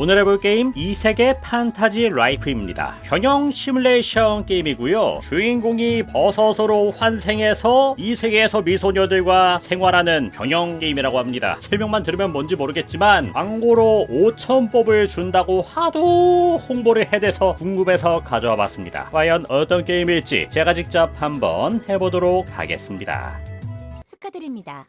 오늘 해볼 게임 이세계 판타지 라이프입니다. 경영 시뮬레이션 게임이고요. 주인공이 버섯으로 환생해서 이 세계에서 미소녀들과 생활하는 경영 게임이라고 합니다. 설명만 들으면 뭔지 모르겠지만 광고로 5천법을 준다고 하도 홍보를 해대서 궁금해서 가져와 봤습니다. 과연 어떤 게임일지 제가 직접 한번 해보도록 하겠습니다. 축하드립니다.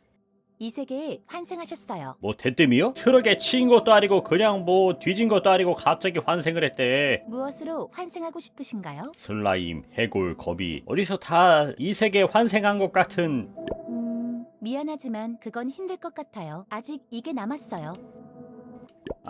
이 세계에 환생하셨어요. 뭐 대뜸이요? 트럭에 치인 것도 아니고 그냥 뭐 뒤진 것도 아니고 갑자기 환생을 했대. 무엇으로 환생하고 싶으신가요? 슬라임, 해골, 거비 어디서 다 이 세계 환생한 것 같은 음, 미안하지만 그건 힘들 것 같아요. 아직 이게 남았어요.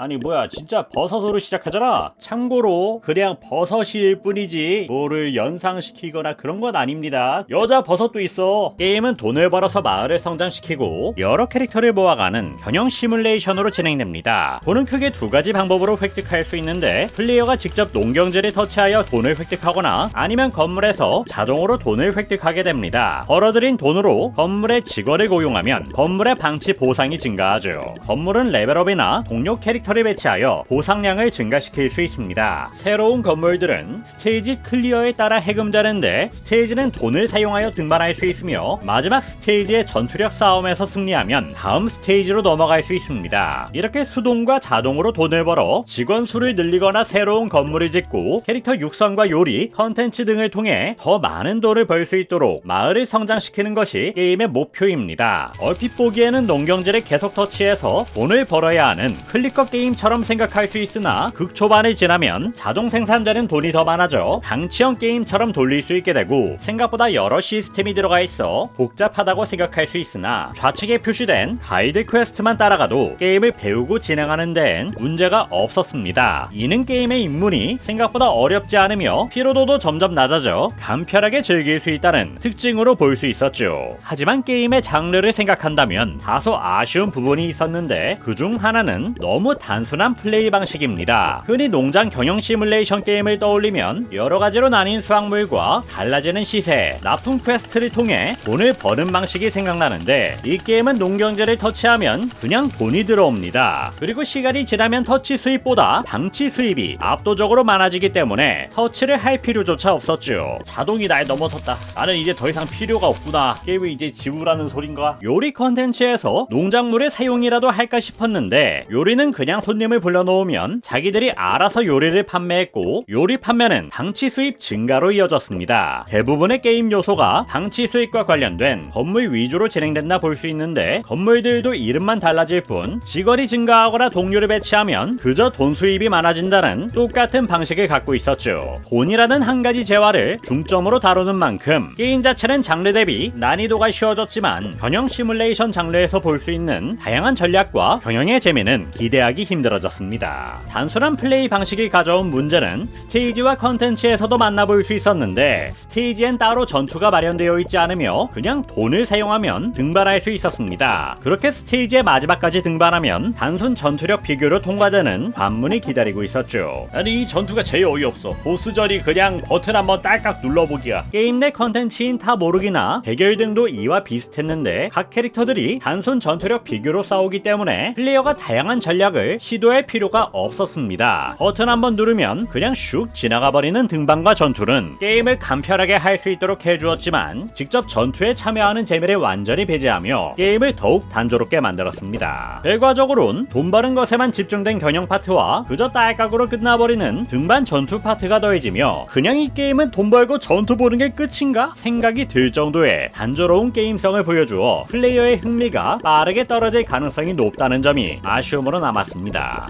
아니 뭐야. 진짜 버섯으로 시작하잖아. 참고로 그냥 버섯일 뿐이지 뭐를 연상시키거나 그런 건 아닙니다. 여자 버섯도 있어. 게임은 돈을 벌어서 마을을 성장시키고 여러 캐릭터를 모아가는 경영 시뮬레이션으로 진행됩니다. 돈은 크게 두 가지 방법으로 획득할 수 있는데 플레이어가 직접 농경지를 터치하여 돈을 획득하거나 아니면 건물에서 자동으로 돈을 획득하게 됩니다. 벌어들인 돈으로 건물의 직원을 고용하면 건물의 방치 보상이 증가하죠. 건물은 레벨업이나 동료 캐릭터 를 배치하여 보상량을 증가시킬 수 있습니다. 새로운 건물들은 스테이지 클리어에 따라 해금되는데 스테이지는 돈을 사용하여 등반할 수 있으며 마지막 스테이지의 전투력 싸움에서 승리하면 다음 스테이지로 넘어갈 수 있습니다. 이렇게 수동과 자동으로 돈을 벌어 직원 수를 늘리거나 새로운 건물을 짓고 캐릭터 육성과 요리, 컨텐츠 등을 통해 더 많은 돈을 벌 수 있도록 마을을 성장시키는 것이 게임의 목표입니다. 얼핏 보기에는 농경지를 계속 터치해서 돈을 벌어야 하는 클리커 게임 처럼 생각할 수 있으나 극초반을 지나면 자동 생산되는 돈이 더 많아져 방치형 게임처럼 돌릴 수 있게 되고 생각보다 여러 시스템이 들어가 있어 복잡하다고 생각할 수 있으나 좌측에 표시된 가이드 퀘스트만 따라가도 게임을 배우고 진행하는 데엔 문제가 없었습니다. 이는 게임의 입문이 생각보다 어렵지 않으며 피로도도 점점 낮아져 간편하게 즐길 수 있다는 특징으로 볼 수 있었죠. 하지만 게임의 장르를 생각한다면 다소 아쉬운 부분이 있었는데 그중 하나는 너무 단순한 플레이 방식입니다. 흔히 농장 경영 시뮬레이션 게임을 떠올리면 여러 가지로 나뉜 수확물과 달라지는 시세, 납품 퀘스트를 통해 돈을 버는 방식이 생각나는데 이 게임은 농경지를 터치하면 그냥 돈이 들어옵니다. 그리고 시간이 지나면 터치 수입보다 방치 수입이 압도적으로 많아지기 때문에 터치를 할 필요조차 없었죠. 자동이 날 넘어섰다. 나는 이제 더 이상 필요가 없구나. 게임을 이제 지우라는 소린가? 요리 컨텐츠에서 농작물의 사용이라도 할까 싶었는데 요리는 그냥 손님을 불러놓으면 자기들이 알아서 요리를 판매했고 요리 판매는 방치 수입 증가로 이어졌습니다. 대부분의 게임 요소가 방치 수입과 관련된 건물 위주로 진행된다 볼 수 있는데 건물들도 이름만 달라질 뿐 직원이 증가하거나 동료를 배치하면 그저 돈 수입이 많아진다는 똑같은 방식을 갖고 있었죠. 돈이라는 한 가지 재화를 중점으로 다루는 만큼 게임 자체는 장르 대비 난이도가 쉬워졌지만 경영 시뮬레이션 장르에서 볼 수 있는 다양한 전략과 경영의 재미는 기대하기 힘들어졌습니다. 단순한 플레이 방식이 가져온 문제는 스테이지와 컨텐츠에서도 만나볼 수 있었는데 스테이지엔 따로 전투가 마련되어 있지 않으며 그냥 돈을 사용하면 등반할 수 있었습니다. 그렇게 스테이지의 마지막까지 등반하면 단순 전투력 비교로 통과되는 관문이 기다리고 있었죠. 아니 이 전투가 제일 어이없어. 보스전이 그냥 버튼 한번 딸깍 눌러보기야. 게임 내 컨텐츠인 타 모르기나 대결 등도 이와 비슷했는데 각 캐릭터들이 단순 전투력 비교로 싸우기 때문에 플레이어가 다양한 전략을 시도할 필요가 없었습니다. 버튼 한번 누르면 그냥 슉 지나가 버리는 등반과 전투는 게임을 간편하게 할 수 있도록 해주었지만 직접 전투에 참여하는 재미를 완전히 배제하며 게임을 더욱 단조롭게 만들었습니다. 결과적으론 돈 버는 것에만 집중된 경영 파트와 그저 딸깍으로 끝나버리는 등반 전투 파트가 더해지며 그냥 이 게임은 돈 벌고 전투 보는 게 끝인가 생각이 들 정도의 단조로운 게임성을 보여주어 플레이어의 흥미가 빠르게 떨어질 가능성이 높다는 점이 아쉬움으로 남았습니다.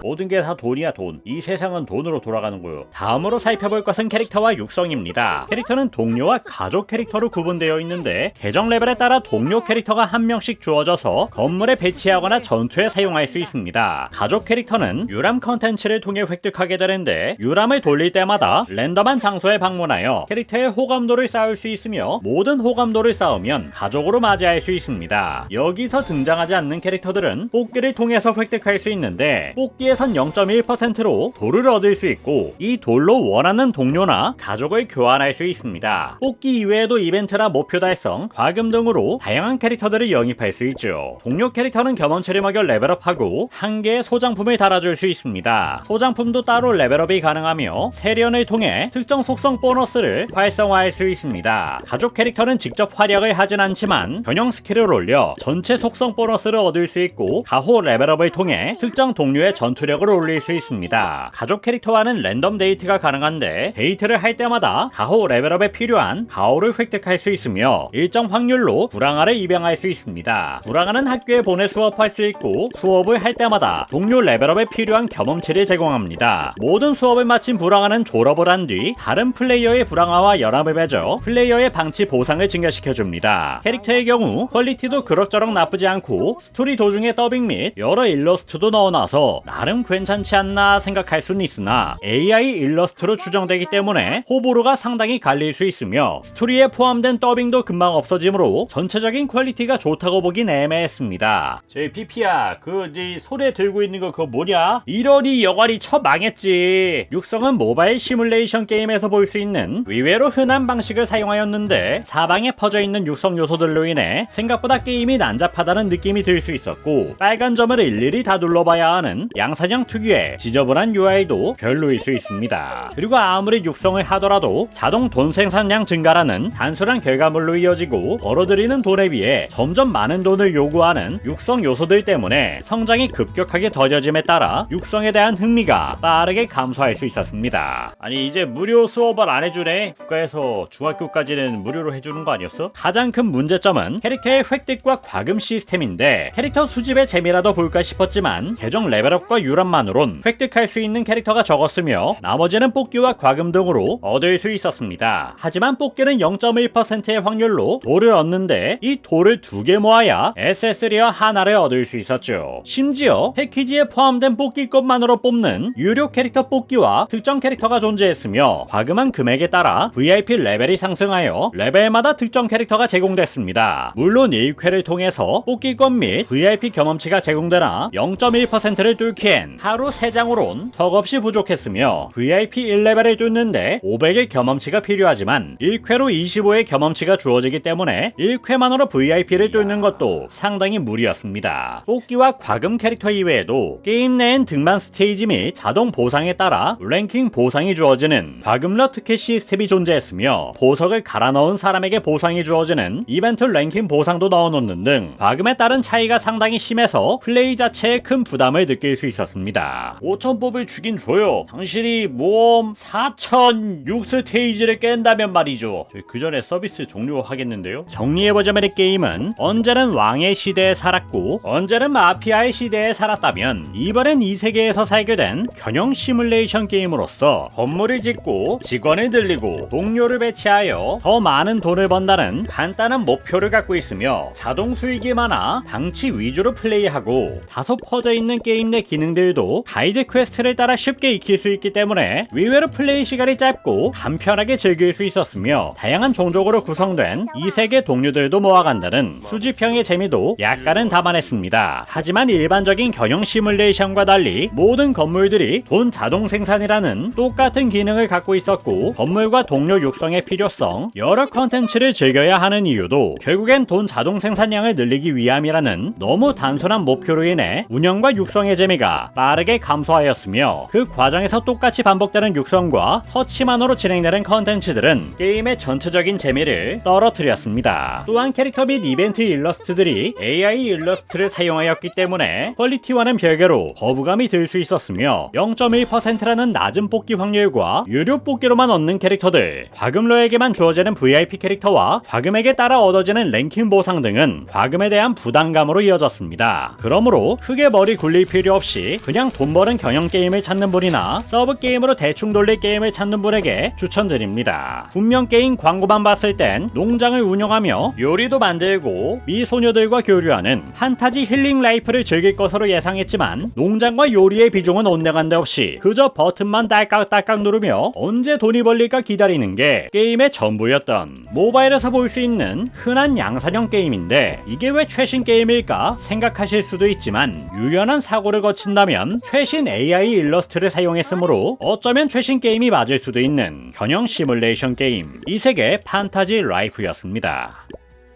모든 게 다 돈이야 돈. 이 세상은 돈으로 돌아가는 거요. 다음으로 살펴볼 것은 캐릭터와 육성입니다. 캐릭터는 동료와 가족 캐릭터로 구분되어 있는데 계정 레벨에 따라 동료 캐릭터가 한 명씩 주어져서 건물에 배치하거나 전투에 사용할 수 있습니다. 가족 캐릭터는 유람 컨텐츠를 통해 획득하게 되는데 유람을 돌릴 때마다 랜덤한 장소에 방문하여 캐릭터의 호감도를 쌓을 수 있으며 모든 호감도를 쌓으면 가족으로 맞이할 수 있습니다. 여기서 등장하지 않는 캐릭터들은 뽑기를 통해서 획득할 수 있는데 뽑기에선 0.1%로 돌을 얻을 수 있고 이 돌로 원하는 동료나 가족을 교환할 수 있습니다. 뽑기 이외에도 이벤트나 목표 달성, 과금 등으로 다양한 캐릭터들을 영입할 수 있죠. 동료 캐릭터는 경험치를 먹여 레벨업하고 한 개의 소장품을 달아줄 수 있습니다. 소장품도 따로 레벨업이 가능하며 세련을 통해 특정 속성 보너스를 활성화할 수 있습니다. 가족 캐릭터는 직접 활약을 하진 않지만 변형 스킬을 올려 전체 속성 보너스를 얻을 수 있고 가호 레벨업을 통해 특정 동료 의 전투력을 올릴 수 있습니다. 가족 캐릭터와는 랜덤 데이트가 가능한데 데이트를 할 때마다 가호 레벨업에 필요한 가호를 획득할 수 있으며 일정 확률로 불황아를 입양할 수 있습니다. 불황아는 학교에 보내 수업할 수 있고 수업을 할 때마다 동료 레벨업에 필요한 경험치를 제공합니다. 모든 수업을 마친 불황아는 졸업을 한 뒤 다른 플레이어의 불황아와 연합을 맺어 플레이어의 방치 보상을 증가시켜줍니다. 캐릭터의 경우 퀄리티도 그럭저럭 나쁘지 않고 스토리 도중에 더빙 및 여러 일러스트도 넣어놔서 나름 괜찮지 않나 생각할 수는 있으나 AI 일러스트로 추정되기 때문에 호불호가 상당히 갈릴 수 있으며 스토리에 포함된 더빙도 금방 없어지므로 전체적인 퀄리티가 좋다고 보긴 애매했습니다. 피피야 그네 손에 들고 있는 거 그거 뭐냐? 이러니 여관이 처 망했지. 육성은 모바일 시뮬레이션 게임에서 볼 수 있는 의외로 흔한 방식을 사용하였는데 사방에 퍼져 있는 육성 요소들로 인해 생각보다 게임이 난잡하다는 느낌이 들 수 있었고 빨간 점을 일일이 다 눌러봐야 하는 양산형 특유의 지저분한 UI도 별로일 수 있습니다. 그리고 아무리 육성을 하더라도 자동 돈 생산량 증가라는 단순한 결과물로 이어지고 벌어들이는 돈에 비해 점점 많은 돈을 요구하는 육성 요소들 때문에 성장이 급격하게 더뎌짐에 따라 육성에 대한 흥미가 빠르게 감소할 수 있었습니다. 아니 이제 무료 수업을 안 해주네. 국가에서 중학교까지는 무료로 해주는 거 아니었어? 가장 큰 문제점은 캐릭터의 획득과 과금 시스템인데 캐릭터 수집의 재미라도 볼까 싶었지만 계정 레벨업과 유람만으론 획득할 수 있는 캐릭터가 적었으며 나머지는 뽑기와 과금 등으로 얻을 수 있었습니다. 하지만 뽑기는 0.1%의 확률로 돌을 얻는데 이 돌을 두 개 모아야 SS3와 하나를 얻을 수 있었죠. 심지어 패키지에 포함된 뽑기 것만으로 뽑는 유료 캐릭터 뽑기와 특정 캐릭터가 존재했으며 과금한 금액에 따라 VIP 레벨이 상승하여 레벨마다 특정 캐릭터가 제공됐습니다. 물론 1쾌를 통해서 뽑기권 및 VIP 경험치가 제공되나 0.1%를 뚫기엔 하루 3장으론 턱없이 부족했으며 VIP 1레벨을 뚫는데 500의 경험치가 필요하지만 1쾌로 25의 경험치가 주어지기 때문에 1쾌만으로 VIP를 뚫는 것도 상당히 무리였습니다. 뽑기와 과금 캐릭터 이외에도 게임 내엔 등반 스테이지 및 자동 보상에 따라 랭킹 보상이 주어지는 과금러 특혜 시스템이 존재했으며 보석을 갈아 넣은 사람에게 보상이 주어지는 이벤트 랭킹 보상도 넣어놓는 등 과금에 따른 차이가 상당히 심해서 플레이 자체에 큰 부담을 느낄 수 있었습니다. 5천 뽑을 주긴 줘요. 당신이 모험 4천 6스테이지를 깬다면 말이죠. 그 전에 서비스 종료하겠는데요. 정리해보자면 이 게임은 언제는 왕의 시대에 살았고 언제는 마피아의 시대에 살았다면 이번엔 이 세계에서 살게 된 견형 시뮬레이션 게임으로서 건물을 짓고 직원을 늘리고 동료를 배치하여 더 많은 돈을 번다는 간단한 목표를 갖고 있으며 자동 수익이 많아 방치 위주로 플레이하고 다소 퍼져 있는 게임 내 기능들도 가이드 퀘스트를 따라 쉽게 익힐 수 있기 때문에 의외로 플레이 시간이 짧고 간편하게 즐길 수 있었으며 다양한 종족으로 구성된 이 세계 동료들도 모아간다는 수집형의 재미도 약간은 담아냈습니다. 하지만 일반적인 경영 시뮬레이션과 달리 모든 건물들이 돈 자동 생산이라는 똑같은 기능을 갖고 있었고 건물과 동료 육성의 필요성, 여러 컨텐츠를 즐겨야 하는 이유도 결국엔 돈 자동 생산량을 늘리기 위함이라는 너무 단순한 목표로 인해 운영과 육성 의 재미가 빠르게 감소하였으며 그 과정에서 똑같이 반복되는 육성과 터치만으로 진행되는 컨텐츠들은 게임의 전체적인 재미를 떨어뜨렸습니다. 또한 캐릭터 및 이벤트 일러스트들이 AI 일러스트를 사용하였기 때문에 퀄리티와는 별개로 거부감이 들 수 있었으며 0.1%라는 낮은 뽑기 확률과 유료 뽑기로만 얻는 캐릭터들, 과금러에게만 주어지는 VIP 캐릭터와 과금액에 따라 얻어지는 랭킹 보상 등은 과금에 대한 부담감으로 이어졌습니다. 그러므로 크게 머리 굴릴 필요 없이 그냥 돈 버는 경영 게임을 찾는 분이나 서브 게임으로 대충 돌릴 게임을 찾는 분에게 추천드립니다. 분명 게임 광고만 봤을 땐 농장을 운영하며 요리도 만들고 미소녀들과 교류하는 판타지 힐링 라이프를 즐길 것으로 예상했지만 농장과 요리의 비중은 온데간데 없이 그저 버튼만 딸깍딸깍 누르며 언제 돈이 벌릴까 기다리는 게 게임의 전부였던 모바일에서 볼 수 있는 흔한 양산형 게임인데 이게 왜 최신 게임일까 생각하실 수도 있지만 유연한 사고 사고를 거친다면 최신 AI 일러스트를 사용했으므로 어쩌면 최신 게임이 맞을 수도 있는 현형 시뮬레이션 게임 이 세계 판타지 라이프였습니다.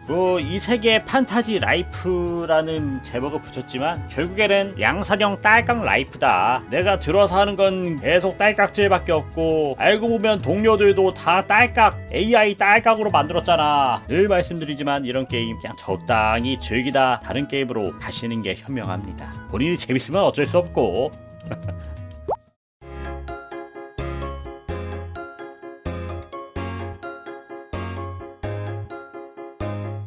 뭐 이 세계 판타지 라이프라는 제목을 붙였지만 결국에는 양산형 딸깍 라이프다. 내가 들어서 하는 건 계속 딸깍질밖에 없고 알고 보면 동료들도 다 딸깍 AI 딸깍으로 만들었잖아. 늘 말씀드리지만 이런 게임 그냥 적당히 즐기다 다른 게임으로 가시는 게 현명합니다. 본인이 재밌으면 어쩔 수 없고